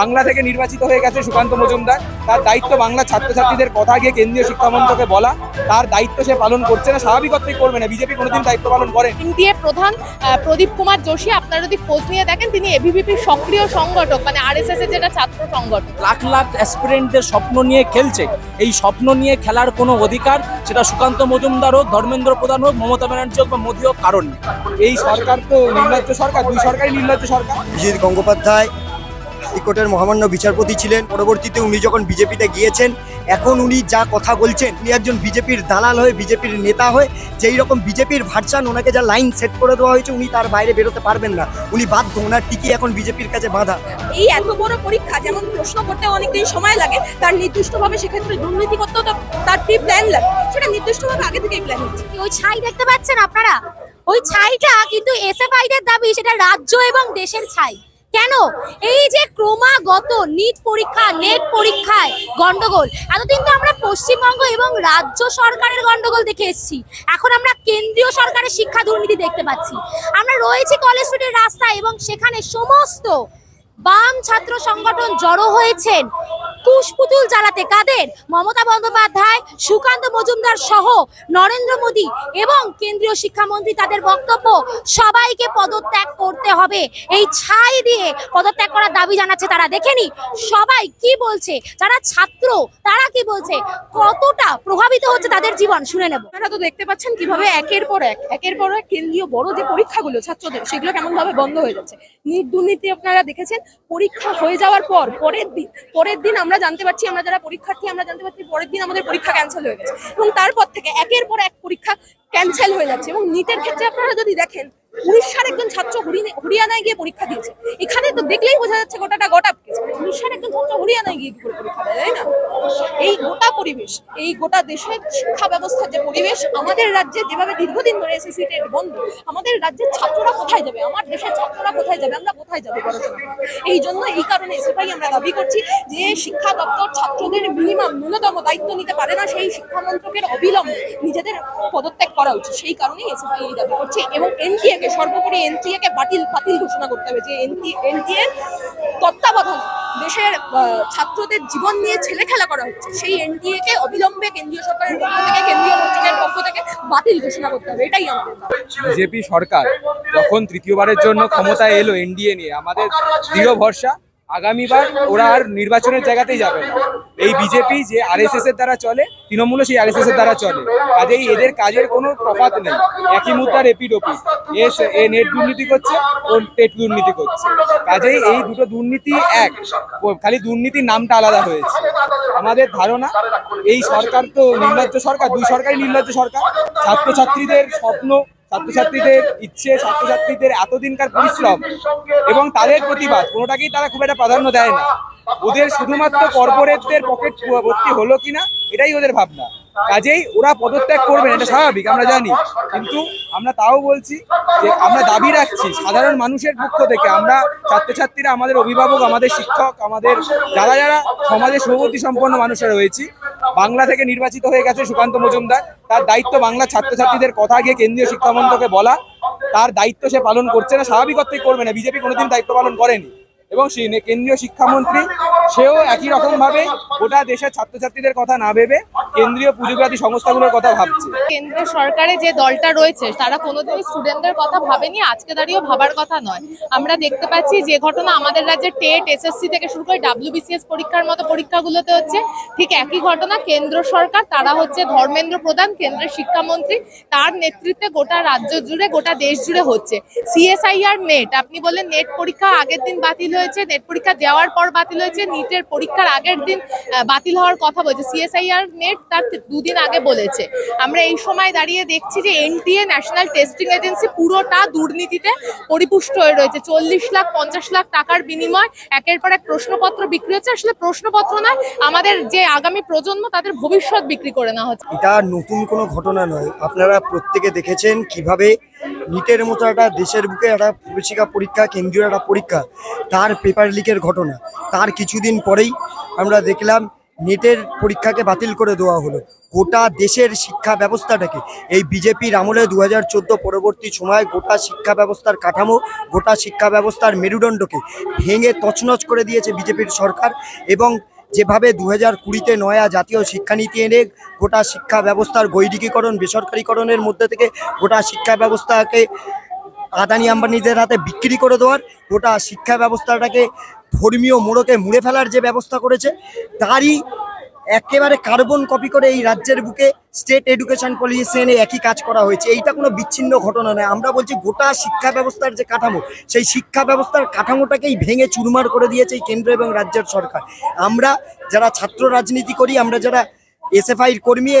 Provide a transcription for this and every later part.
বাংলা থেকে নির্বাচিত হয়ে গেছে সুকান্ত মজুমদার। তার দায়িত্ব বাংলা ছাত্রছাত্রীদের কথা গিয়ে কেন্দ্রীয় শিক্ষামন্ত্রকে বলা। তার দায়িত্ব সে পালন করছে না স্বাভাবিকত্বই করবে না। বিজেপি কোনোদিন দায়িত্ব পালন করে এনডিএ প্রধান প্রদীপ কুমার যোশী আপনারা যদি খোঁজ নিয়ে দেখেন তিনি এবিভিপির সক্রিয় সংগঠক মানে আরএসএস এর যেটা ছাত্র সংগঠন লাখ লাখ অ্যাসপিরেন্টদের স্বপ্ন নিয়ে খেলছে। এই স্বপ্ন নিয়ে খেলার কোনো অধিকার সেটা সুকান্ত মজুমদার হোক ধর্মেন্দ্র প্রধান হোক মমতা ব্যানার্জি হোক বা মোদী হোক কারণ নেই। এই সরকার তো নির্লজ্জ সরকার দুই সরকারই নির্লজ্জ সরকার। অভিজিৎ গঙ্গোপাধ্যায় হাইকোর্টের মহামান্য বিচারপতি ছিলেন। পরবর্তীতে উনি যখন বিজেপিতে গিয়েছেন এখন উনি যা কথা বলছেন উনি একজন বিজেপির দালাল হয়ে বিজেপির নেতা হয়ে যেই রকম বিজেপির ভার্সান ওনাকে যা লাইন সেট করে দেওয়া হয়েছে উনি তার বাইরে বেরোতে পারবেন না। উনি বাধ্য ওনার টিকি এখন বিজেপির কাছে বাঁধা। এই এত বড় পরীক্ষা যেমন প্রশ্ন করতে অনেকদিন সময় লাগে তার নির্দিষ্টভাবে সেক্ষেত্রে দুর্নীতি করতেও তার প্রি প্ল্যান লাগে? সেটা নির্দিষ্টভাবে আগে থেকেই প্ল্যান হচ্ছে ওই ছাই দেখতে পাচ্ছেন আপনারা? ওই ছাইটা কিন্তু এসএফআইদের দাবি সেটা রাজ্য এবং দেশের ছাই। কেন? এই যে ক্রমাগত নিট পরীক্ষা নেট পরীক্ষায় গন্ডগোল, এতদিন তো আমরা পশ্চিমবঙ্গ এবং রাজ্য সরকারের গন্ডগোল দেখে এসেছি। এখন আমরা কেন্দ্রীয় সরকারের শিক্ষা দুর্নীতি দেখতে পাচ্ছি। আমরা রয়েছি কলেজ স্ট্রিটের রাস্তায় এবং সেখানে সমস্ত বাম ছাত্র সংগঠন জড়ো হয়েছেন। কুশপুতুল জ্বালাতে কাদের? মমতা বন্দ্যোপাধ্যায়, সুকান্ত মজুমদার সহ নরেন্দ্র মোদী এবং কেন্দ্রীয় শিক্ষামন্ত্রী তাদের বক্তব্য সবাইকে পদত্যাগ করতে হবে। এই ছাই দিয়ে পদত্যাগ করার দাবি জানাচ্ছে তারা। দেখেনি সবাই কি বলছে? যারা ছাত্র, তারা কি বলছে? কতটা প্রভাবিত হচ্ছে তাদের জীবন, শুনে নেব। আপনারা তো দেখতে পাচ্ছেন কীভাবে একের পর এক, একের পর এক কেন্দ্রীয় বড় যে পরীক্ষাগুলো ছাত্রদের, সেগুলো কেমন ভাবে বন্ধ হয়ে যাচ্ছে। নিট দুর্নীতি আপনারা দেখেছেন, পরীক্ষা হয়ে যাওয়ার পর, পরের দিন পরের দিন আমরা জানতে পারছি, আমরা যারা পরীক্ষার্থী, আমরা জানতে পারছি পরের দিন আমাদের পরীক্ষা ক্যান্সেল হয়ে গেছে। এবং তারপর থেকে একের পর এক পরীক্ষা ক্যান্সেল হয়ে যাচ্ছে। এবং নিটের ক্ষেত্রে আপনারা যদি দেখেন উড়িষ্যার একজন ছাত্র হরিয়ানায় গিয়ে পরীক্ষা দিয়েছে। এখানে তো দেখলেই বোঝা যাচ্ছে গোটাটা গোটা উড়িষ্যার একজন ছাত্র হরিয়ানায় গিয়ে কি করে পরীক্ষা দেয়, তাই না? এই গোটা পরিবেশ, এই গোটা দেশের শিক্ষা ব্যবস্থার যে পরিবেশ, আমাদের রাজ্যে যেভাবে দীর্ঘদিন ধরে এসএসসি টেট বন্ধ, আমাদের রাজ্যের ছাত্ররা কোথায় যাবে? আমার দেশের ছাত্ররা কোথায় যাবে? আমরা কোথায় যাব? এই জন্য এই কারণে এসএফআই আমরা দাবি করছি যে শিক্ষা দপ্তর ছাত্রদের মিনিমাম ন্যূনতম দায়িত্ব নিতে পারে না, সেই শিক্ষা মন্ত্রকের অবিলম্বে নিজেদের পদত্যাগ করা উচিত। সেই কারণেই এসএফআই এই দাবি করছে এবং এনটিএ কে সর্বোপরি এনটিএকে বাতিল বাতিল ঘোষণা করতে হবে যে এনটি, এনটিএ তত্ত্বাবধানে দেশের ছাত্রদের জীবন নিয়ে ছেলে খেলা করা হচ্ছে। সেই এনটিএকে অবিলম্বে কেন্দ্রীয় সরকারের পক্ষ থেকে, কেন্দ্রীয় মন্ত্রকের পক্ষ থেকে বাতিল ঘোষণা করতে হবে। এটাই আমাদের বিজেপি সরকার যখন তৃতীয়বারের জন্য ক্ষমতায় এলো এনডিএ নিয়ে, আমাদের দৃঢ় ভরসা আগামীবার ওরা আর নির্বাচনের জায়গাতেই যাবে না। এই বিজেপি যে আরএসএস এর দ্বারা চলে, তৃণমূলও সেই আরএসএস এর দ্বারা চলে। কাজেই এদের কাজের কোনো তফাৎ নেই। একই মুদ্রার এপিড ওপিড এ নেট দুর্নীতি করছে, ও টেট দুর্নীতি করছে। কাজেই এই দুটো দুর্নীতি এক। খালি দুর্নীতির নামটা আলাদা হয়েছে। আমাদের ধারণা, এই সরকার তো নির্লজ্জ সরকার, দুই সরকারই নির্লজ্জ সরকার। ছাত্রছাত্রীদের স্বপ্ন ছাত্রছাত্রীদের ইচ্ছে, ছাত্রছাত্রীদের এতদিনকার পরিশ্রম এবং তাদের প্রতিবাদ, কোনোটাকেই তারা খুব একটা প্রাধান্য দেয় না। ওদের শুধুমাত্র কর্পোরেটদের পকেট ভর্তি হলো কিনা, এটাই ওদের ভাবনা। কাজেই ওরা পদত্যাগ করবেন, এটা স্বাভাবিক, আমরা জানি। কিন্তু আমরা তাও বলছি যে, আমরা দাবি রাখছি সাধারণ মানুষের পক্ষ থেকে, আমরা ছাত্রছাত্রীরা, আমাদের অভিভাবক, আমাদের শিক্ষক, আমাদের যারা যারা সমাজে সৌগতি সম্পন্ন মানুষরা রয়েছি বাংলা থেকে নির্বাচিত হয়ে গেছে সুকান্ত মজুমদার। তার দায়িত্ব বাংলা ছাত্রছাত্রীদের কথা গিয়ে কেন্দ্রীয় শিক্ষামন্ত্রকে বলা। তার দায়িত্ব সে পালন করছে না স্বাভাবিকত্বই করবে না। বিজেপি কোনোদিন দায়িত্ব পালন করেনি। এবং কেন্দ্রীয় শিক্ষামন্ত্রী সেও একই রকম ভাবে গোটা দেশের ছাত্রছাত্রীদের কথা না ভেবে কেন্দ্রীয় পুঁজিবাদী সংস্থাগুলোর কথা ভাবছে। কেন্দ্র সরকারে যে দলটা রয়েছে, তারা কোনোদিনই স্টুডেন্টদের কথা ভাবেনি, আজকে দাঁড়িয়েও ভাবার কথা নয়। আমরা দেখতে পাচ্ছি যে ঘটনা আমাদের রাজ্যে টেট, এসএসসি থেকে শুরু করে ডাব্লিউবিসিএস পরীক্ষার মতো পরীক্ষাগুলোতে হচ্ছে। ঠিক একই ঘটনা, কেন্দ্র সরকার, তারা হচ্ছে ধর্মেন্দ্র প্রধান, কেন্দ্রের শিক্ষামন্ত্রী, তার নেতৃত্বে গোটা রাজ্য জুড়ে, গোটা দেশ জুড়ে হচ্ছে। সিএসআইআর নেট, আপনি বললেন নেট পরীক্ষা আগের দিন বাতিল হয়েছে, নেট পরীক্ষা দেওয়ার পর বাতিল হয়েছে নিটের পরীক্ষার আগের দিন বাতিল হওয়ার কথা বলছে। সিএসআইআর নেট তার দুদিন আগে বলেছে। আমরা এই সময় দাঁড়িয়ে দেখছি যে এনটিএ ন্যাশনাল টেস্টিং এজেন্সি পুরোটা দুর্নীতিতে পরিপুষ্ট হয়ে রয়েছে। চল্লিশ লাখ, পঞ্চাশ লাখ টাকার বিনিময় একের পর এক প্রশ্নপত্র বিক্রি হচ্ছে। আসলে প্রশ্নপত্র নয়, আমাদের যে আগামী প্রজন্ম তাদের ভবিষ্যৎ বিক্রি করে নেওয়া হচ্ছে। এটা নতুন কোনো ঘটনা নয়। আপনারা প্রত্যেকে দেখেছেন কীভাবে নিটের মতো একটা দেশের বুকে একটা প্রবেশিকা পরীক্ষা, কেন্দ্রীয় একটা পরীক্ষা, তার পেপার লিকের ঘটনা। তার কিছুদিন পরেই আমরা দেখলাম নেটের পরীক্ষাকে বাতিল করে দেওয়া হলো। গোটা দেশের শিক্ষা ব্যবস্থাটাকে। এই বিজেপির আমলে দু হাজার চোদ্দ পরবর্তী সময় গোটা শিক্ষা ব্যবস্থার কাঠামো, গোটা শিক্ষা ব্যবস্থার মেরুদণ্ডকে ভেঙে তছনছ করে দিয়েছে বিজেপির সরকার এবং যেভাবে দু হাজার কুড়িতে নয়া জাতীয় শিক্ষানীতি এনে গোটা শিক্ষা ব্যবস্থার গৈরিকীকরণ, বেসরকারিকরণের মধ্যে থেকে গোটা শিক্ষা ব্যবস্থাকে আদানি আম্বানিদের হাতে বিক্রি করে দেওয়ার গোটা শিক্ষা ব্যবস্থাটাকে ধর্মীয় মোড়কে মুড়ে ফেলার যে ব্যবস্থা করেছে, তারই একেবারে কার্বন কপি করে এই রাজ্যের বুকে স্টেট এডুকেশন পলিসি এনে একই কাজ করা হয়েছে। এইটা কোনো বিচ্ছিন্ন ঘটনা নয়। আমরা বলছি গোটা শিক্ষা ব্যবস্থার যে কাঠামো, সেই শিক্ষা ব্যবস্থার কাঠামোটাকেই ভেঙে চুরমার করে দিয়েছে এই কেন্দ্র এবং রাজ্যের সরকার। আমরা যারা ছাত্র রাজনীতি করি, আমরা যারা এসএফআই কর্মী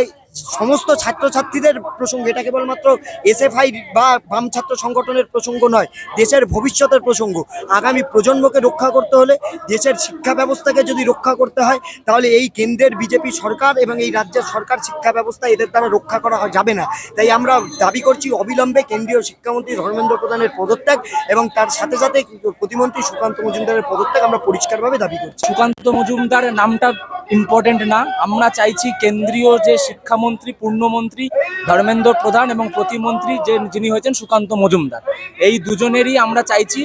সমস্ত ছাত্রছাত্রীদের প্রসঙ্গ এটা কেবলমাত্র এসএফআই বা বাম ছাত্র সংগঠনের প্রসঙ্গ নয়, দেশের ভবিষ্যতের প্রসঙ্গ। আগামী প্রজন্মকে রক্ষা করতে হলে দেশের শিক্ষা ব্যবস্থাকে যদি রক্ষা করতে হয়, তাহলে এই কেন্দ্রের বিজেপি সরকার এবং এই রাজ্যের সরকার শিক্ষা ব্যবস্থা এদের দ্বারা রক্ষা করা যাবে না। তাই আমরা দাবি করছি, অবিলম্বে কেন্দ্রীয় শিক্ষামন্ত্রী ধর্মেন্দ্র প্রধানের পদত্যাগ এবং তার সাথে সাথে প্রতিমন্ত্রী সুকান্ত মজুমদারের পদত্যাগ আমরা পরিষ্কারভাবে দাবি করছি। সুকান্ত মজুমদার নামটা ইম্পর্টেন্ট না। আমরা চাইছি কেন্দ্রীয় যে শিক্ষামন্ত্রী, পূর্ণমন্ত্রী ধর্মেন্দ্র প্রধান এবং প্রতিমন্ত্রী যে যিনি হয়েছেন সুকান্ত মজুমদার। এই দুজনেরই আমরা চাইছি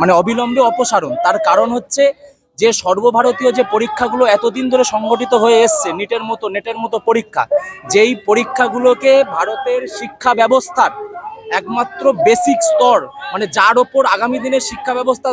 মানে অবিলম্বে অপসারণ। তার কারণ হচ্ছে যে সর্বভারতীয় যে পরীক্ষাগুলো এতদিন ধরে সংগঠিত হয়ে এসছে, নিটের মতো, নেটের মতো পরীক্ষা, যেই পরীক্ষাগুলোকে ভারতের শিক্ষা ব্যবস্থার একমাত্র বেসিক স্তর মানে যার ওপর আগামী দিনের শিক্ষা ব্যবস্থা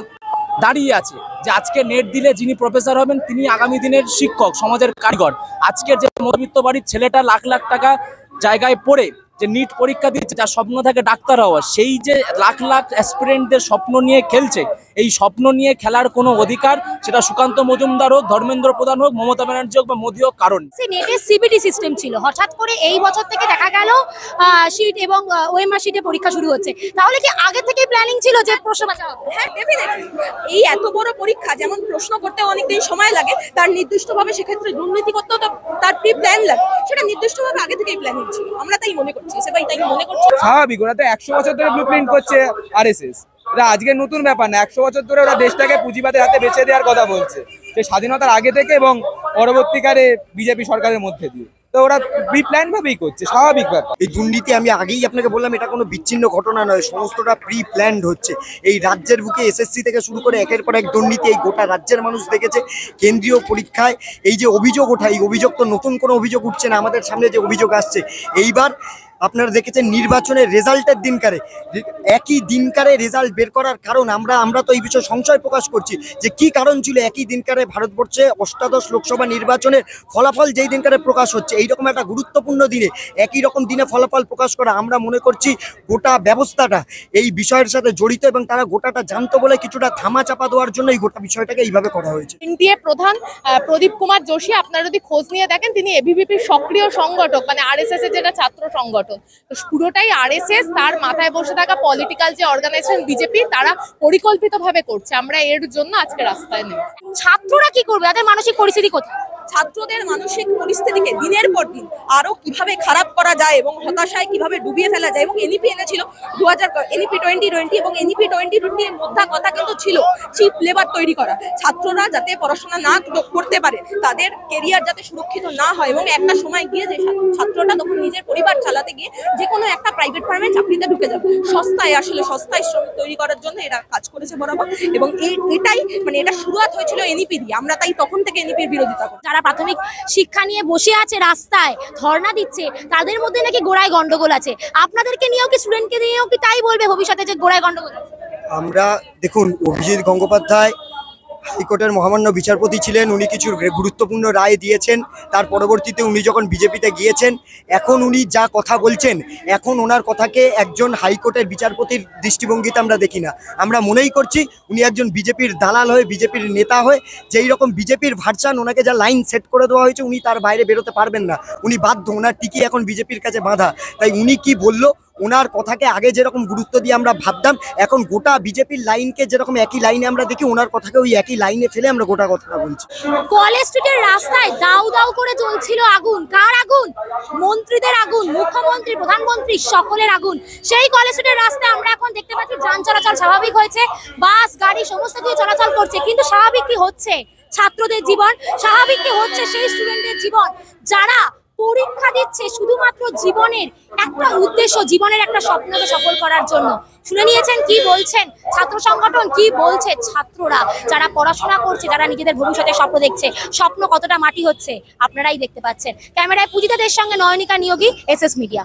দাঁড়িয়ে আছে যে আজকে নেট দিলে যিনি প্রফেসর হবেন, তিনি আগামী দিনের শিক্ষক, সমাজের কারিগর। আজকের যে মধ্যবিত্ত বাড়ির ছেলেটা লাখ লাখ টাকা জায়গায় পড়ে যে নিট পরীক্ষা দিচ্ছে যার স্বপ্ন থাকে ডাক্তার হওয়া সেই যে লাখ লাখ অ্যাসপিরেন্টদের স্বপ্ন নিয়ে খেলছে এই স্বপ্ন নিয়ে খেলার কোনো অধিকার সেটা সুকান্ত মজুমদার হোক ধর্মেন্দ্র প্রধান হোক মমতা ব্যানার্জি হোক বা মোদী হোক কারণ সে নেটের সিবিটি সিস্টেম ছিল। হঠাৎ করে এই বছর থেকে দেখা গেল শিট এবং ওএমআর শিটে পরীক্ষা শুরু হচ্ছে। তাহলে কি আগে থেকে প্ল্যানিং ছিল যে প্রশ্ন হ্যাঁ ডেফিনেটলি এই এত বড় পরীক্ষা যেমন প্রশ্ন করতে অনেকদিন সময় লাগে তার নির্দিষ্টভাবে সেক্ষেত্রে দুর্নীতি করতেও তো তার প্রি প্ল্যান লাগে? সেটা নির্দিষ্টভাবে আগে থেকেই প্ল্যানিং ছিল। আমরা তাই মনে করছি। সেবাই তাই মনে করছি? স্বাভাবিক ওরা তো একশো বছর ধরে ব্লু প্রিন্ট করছে আর এস এস এটা আজকের নতুন ব্যাপার না একশো বছর ধরে ওরা দেশটাকে পুঁজিবাদের হাতে বেছে দেওয়ার কথা বলছে। সে স্বাধীনতার আগে থেকে এবং পরবর্তীকালে বিজেপি সরকারের মধ্যে দিয়ে। তো ওরা প্রি প্ল্যান ভাবেই করছে স্বাভাবিক ব্যাপার। এই দুর্নীতি আমি আগেই আপনাকে বললাম এটা কোনো বিচ্ছিন্ন ঘটনা নয় সমস্তটা প্রি প্ল্যান্ড হচ্ছে। এই রাজ্যের বুকে এসএসসি থেকে শুরু করে একের পর এক দুর্নীতি এই গোটা রাজ্যের মানুষ দেখেছে। কেন্দ্রীয় পরীক্ষায় এই যে অভিযোগ ওঠা এই অভিযোগ তো নতুন কোনো অভিযোগ উঠছে না আমাদের সামনে যে অভিযোগ আসছে। এইবার আপনারা দেখেছেন নির্বাচনের রেজাল্টের দিনকারে। একই দিনকারে রেজাল্ট বের করার কারণ আমরা আমরা তো এই বিষয়ে সংশয় প্রকাশ করছি যে কি কারণ ছিল একই দিনকারে ভারতবর্ষে অষ্টাদশ লোকসভা নির্বাচনের ফলাফল যেই দিনকারে প্রকাশ হচ্ছে। এইরকম একটা গুরুত্বপূর্ণ দিনে একই রকম দিনে ফলাফল প্রকাশ করা আমরা মনে করছি গোটা ব্যবস্থাটা এই বিষয়ের সাথে জড়িত এবং তারা গোটাটা জানতো বলে কিছুটা ধামা চাপা দেওয়ার জন্য এই গোটা বিষয়টাকে এইভাবে করা হয়েছে। এনটিএ প্রধান প্রদীপ কুমার যোশী, আপনারা যদি খোঁজ নিয়ে দেখেন, তিনি এবিভিপির সক্রিয় সংগঠক মানে আরএসএস এর যেটা ছাত্র সংগঠন তো পুরোটাই আরএসএস তার মাথায় বসে থাকা পলিটিক্যাল যে অর্গানাইজেশন বিজেপি তারা পরিকল্পিতভাবে করছে। আমরা এর জন্য আজকে রাস্তায় নেই। ছাত্ররা কি করবে? তাদের মানসিক পরিস্থিতি কোথায়? ছাত্রদের মানসিক পরিস্থিতিকে দিনের পর দিন আরও কীভাবে খারাপ করা যায় এবং হতাশায় কীভাবে ডুবিয়ে ফেলা যায় এবং এনইপি এনেছিল দু হাজার এনইপি টোয়েন্টি টোয়েন্টি এবং এনইপি টোয়েন্টি টোয়েন্টি এর মধ্যে কথা কিন্তু ছিল চিপ লেবার তৈরি করা। ছাত্ররা যাতে পড়াশোনা না করতে পারে, তাদের কেরিয়ার যাতে সুরক্ষিত না হয় এবং একটা সময় গিয়ে যে ছাত্র- ছাত্রটা তখন নিজের পরিবার চালাতে গিয়ে যে কোনো একটা প্রাইভেট ফার্মে চাকরিতে ঢুকে যাবে। সস্তায় আসলে সস্তায় শ্রমিক তৈরি করার জন্য এরা কাজ করেছে বরাবর। এবং এটাই মানে এটা শুরুয়াত হয়েছিল এনইপি দিয়ে। আমরা তাই তখন থেকে এনইপির বিরোধিতা করি। যারা প্রাথমিক শিক্ষা নিয়ে বসে আছে রাস্তায়, ধর্ণা দিচ্ছে, তাদের মধ্যে নাকি গোড়ায় গন্ডগোল আছে? আপনাদেরকে নিয়েও কি স্টুডেন্টকে নিয়েও কি তাই বলবে ভবিষ্যতে যে গোড়ায় গন্ডগোল আমরা দেখুন, অভিজিৎ গঙ্গোপাধ্যায় হাইকোর্টের মহামান্য বিচারপতি ছিলেন, উনি কিছু গুরুত্বপূর্ণ রায় দিয়েছেন। তার পরবর্তীতে উনি যখন বিজেপিতে গিয়েছেন, এখন উনি যা কথা বলছেন, এখন ওনার কথাকে একজন হাইকোর্টের বিচারপতির দৃষ্টিভঙ্গিতে আমরা দেখি না। আমরা মনেই করছি উনি একজন বিজেপির দালাল হয়ে, বিজেপির নেতা হয়ে, যেই রকম বিজেপির ভার্সান ওনাকে যা লাইন সেট করে দেওয়া হয়েছে, উনি তার বাইরে বেরোতে পারবেন না। উনি বাধ্য, ওনার টিকি এখন বিজেপির কাছে বাঁধা। তাই উনি কি বলল ওনার কথাকে আগে যেরকম গুরুত্ব দিয়ে আমরা ভাবতাম, এখন গোটা বিজেপির লাইনকে যেরকম একই লাইনে আমরা দেখি, ওনার কথাকে ওই একই লাইনে ফেলে আমরা গোটা কথাটা বলছি। কলেজ স্ট্রিটের রাস্তায় দাউ দাউ করে জ্বলছিল আগুন। কার আগুন? মন্ত্রীদের আগুন, মুখ্যমন্ত্রী, প্রধানমন্ত্রী, সকলের আগুন। সেই কলেজ স্ট্রিটের রাস্তায় আমরা এখন দেখতে পাচ্ছি যান চলাচল স্বাভাবিক হয়েছে, বাস, গাড়ি, সমস্ত কিছু চলাচল করছে। কিন্তু স্বাভাবিক কি হচ্ছে? ছাত্রদের জীবন, স্বাভাবিক কি হচ্ছে সেই স্টুডেন্টদের জীবন? যারা পরীক্ষা দিচ্ছে শুধুমাত্র জীবনের একটা উদ্দেশ্য, জীবনের একটা স্বপ্নকে সফল করার জন্য। শুনে নিয়েছেন কি বলছেন? ছাত্র সংগঠন কি বলছে ছাত্ররা? যারা পড়াশোনা করছে, যারা নিজেদের ভবিষ্যতে স্বপ্ন দেখছে, স্বপ্ন কতটা মাটি হচ্ছে, আপনারাই দেখতে পাচ্ছেন। ক্যামেরায় পূজিতাদের সঙ্গে Nayanika Niyogi S S media.